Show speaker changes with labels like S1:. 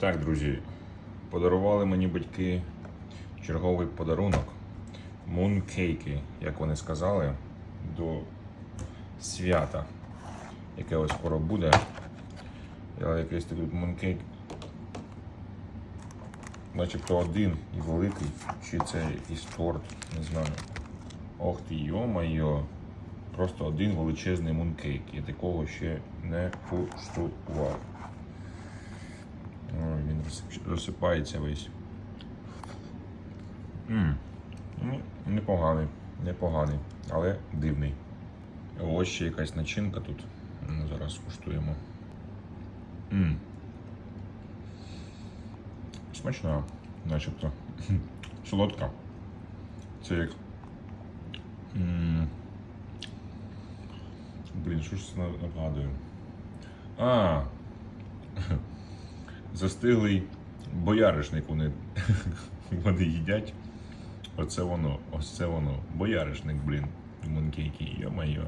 S1: Так, друзі, подарували мені батьки черговий подарунок. Мункейки, як вони сказали, до свята, яке ось скоро буде. Але якийсь тут мункейк. Начебто один і великий, чи це якийсь торт, не знаю. Ох ти, йо-майо. Просто один величезний мункейк. Я такого ще не куштував. Розсипається весь. м Ну, непоганий, непоганий, але дивний. Ось ще якась начинка тут. Зараз скуштуємо. м Смачна, начебто. Солодка. Це як. м, Блін, що ж це на- нагадує? А, застиглий бояришник вони, вони їдять. Оце воно, ось це воно. Бояришник, блін. Мункейки, йо-майо.